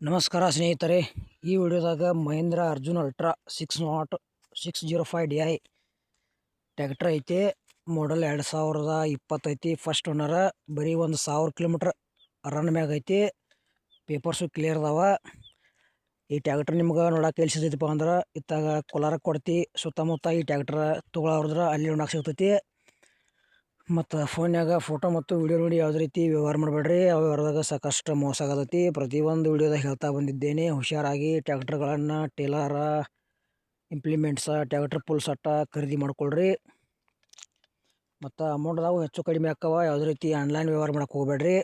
ನಮಸ್ಕಾರ ಸ್ನೇಹಿತರೆ, ಈ ವಿಡಿಯೋದಾಗ Mahindra Arjun ultra six not six zero five D I tractor ಐತಿ. ಮಾಡಲ್ ಎರಡು ಸಾವಿರದ ಇಪ್ಪತ್ತೈತಿ ಫಸ್ಟ್ ಓನರ ಬರೀ ಒಂದು ಸಾವಿರ ಕಿಲೋಮೀಟ್ರ್ ರನ್ ಮ್ಯಾಗ ಐತಿ. ಪೇಪರ್ಸು ಕ್ಲಿಯರ್ ಅದಾವ. ಈ ಟ್ಯಾಕ್ಟ್ರ್ ನಿಮ್ಗೆ ನೋಡೋಕೆ ಎಲ್ಲಿ ಸಿಗ್ತೈತಿಪ್ಪ ಅಂದ್ರೆ, ಇತ್ತಾಗ ಕೋಲಾರ ಕೊಡ್ತಿ. ಸುತ್ತಮುತ್ತ ಈ ಟ್ಯಾಕ್ಟ್ರ್ ತೊಗೊಳೋದ್ರ ಅಲ್ಲಿ ನೋಡೋಕೆ ಸಿಗ್ತೈತಿ. ಮತ್ತು ಫೋನ್ಯಾಗ ಫೋಟೋ ಮತ್ತು ವಿಡಿಯೋ ನೋಡಿ ಯಾವುದೇ ರೀತಿ ವ್ಯವಹಾರ ಮಾಡಬೇಡ್ರಿ. ಆ ವ್ಯವಹಾರದಾಗ ಸಾಕಷ್ಟು ಮೋಸ ಆಗತೈತಿ. ಪ್ರತಿಯೊಂದು ವೀಡಿಯೋದಾಗ ಹೇಳ್ತಾ ಬಂದಿದ್ದೇನೆ. ಹುಷಾರಾಗಿ ಟ್ಯಾಕ್ಟ್ರ್ಗಳನ್ನು ಟೇಲರ ಇಂಪ್ಲಿಮೆಂಟ್ಸ ಟ್ಯಾಕ್ಟ್ರ್ ಪುಲ್ ಸಟ್ಟ ಖರೀದಿ ಮಾಡಿಕೊಳ್ರಿ. ಮತ್ತು ಅಮೌಂಟ್ದಾಗೂ ಹೆಚ್ಚು ಕಡಿಮೆ ಆಕ್ಕವ. ಯಾವುದೇ ರೀತಿ ಆನ್ಲೈನ್ ವ್ಯವಹಾರ ಮಾಡಕ್ಕೆ ಹೋಗ್ಬೇಡ್ರಿ.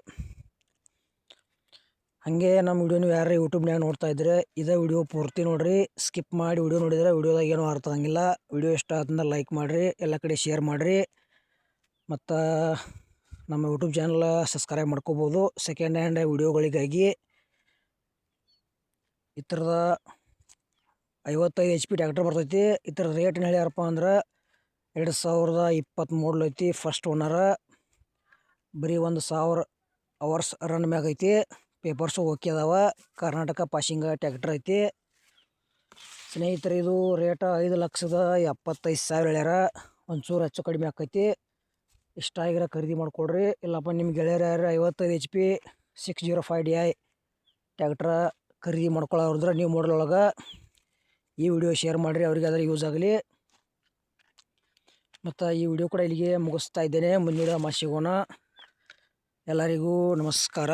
ಹಾಗೆ ನಮ್ಮ ವೀಡಿಯೋನು ಯಾರು ಯೂಟ್ಯೂಬ್ನಾಗ ನೋಡ್ತಾ ಇದ್ರೆ ಇದೇ ವಿಡಿಯೋ ಪೂರ್ತಿ ನೋಡ್ರಿ. ಸ್ಕಿಪ್ ಮಾಡಿ ವಿಡಿಯೋ ನೋಡಿದ್ರೆ ವಿಡಿಯೋದಾಗ ಏನೂ ಅರ್ಥ ಆಗಂಗಿಲ್ಲ. ವಿಡಿಯೋ ಇಷ್ಟ ಆತಂದ್ರೆ ಲೈಕ್ ಮಾಡಿರಿ. ಎಲ್ಲ ಕಡೆ ಶೇರ್ ಮಾಡಿರಿ. ಮತ್ತು ನಮ್ಮ ಯೂಟ್ಯೂಬ್ ಚಾನಲ್ ಸಬ್ಸ್ಕ್ರೈಬ್ ಮಾಡ್ಕೋಬೋದು. ಸೆಕೆಂಡ್ ಹ್ಯಾಂಡ್ ವಿಡಿಯೋಗಳಿಗಾಗಿ ಈ ಥರದ ಐವತ್ತೈದು ಎಚ್ ಪಿ ಟ್ಯಾಕ್ಟರ್ ಬರ್ತೈತಿ. ಈ ಥರ ರೇಟ್ ಹೇಳ್ಯಾರಪ್ಪ ಅಂದ್ರೆ ಎರಡು ಸಾವಿರದ ಮೂರು ಐತಿ. ಫಸ್ಟ್ ಓನರ ಬರೀ ಒಂದು ಸಾವಿರ ಅವರ್ಸ್ ರನ್ ಮ್ಯಾಗ ಐತಿ. ಪೇಪರ್ಸು ಓಕೆ ಅದಾವ. ಕರ್ನಾಟಕ ಪಾಶಿಂಗ ಟ್ಯಾಕ್ಟರ್ ಐತಿ. ಸ್ನೇಹಿತರೆ, ಇದು ರೇಟ ಐದು ಲಕ್ಷದ ಎಪ್ಪತ್ತೈದು ಸಾವಿರ ಹೇಳ್ಯಾರ. ಒಂಚೂರು ಹೆಚ್ಚು ಕಡಿಮೆ ಆಕೈತಿ. ಇಷ್ಟ ಆಗಿರೋ ಖರೀದಿ ಮಾಡ್ಕೊಳ್ರಿ ಇಲ್ಲಪ್ಪ ನಿಮ್ಮ ಗೆಳೆಯರು ಯಾರು ಐವತ್ತೈದು H P six zero five D I tractor ಖರೀದಿ ಮಾಡ್ಕೊಳ್ಳೋರಿದ್ರೆ ನೀವು ಮಾಡಲ್ ಈ ವಿಡಿಯೋ ಶೇರ್ ಮಾಡಿರಿ, ಅವ್ರಿಗೆ ಅದರ ಯೂಸ್ ಆಗಲಿ. ಮತ್ತು ಈ ವಿಡಿಯೋ ಕೂಡ ಇಲ್ಲಿಗೆ ಮುಗಿಸ್ತಾ ಇದ್ದೇನೆ. ಮುಂದಿನ ಸಿಗೋಣ ಎಲ್ಲರಿಗೂ ನಮಸ್ಕಾರ.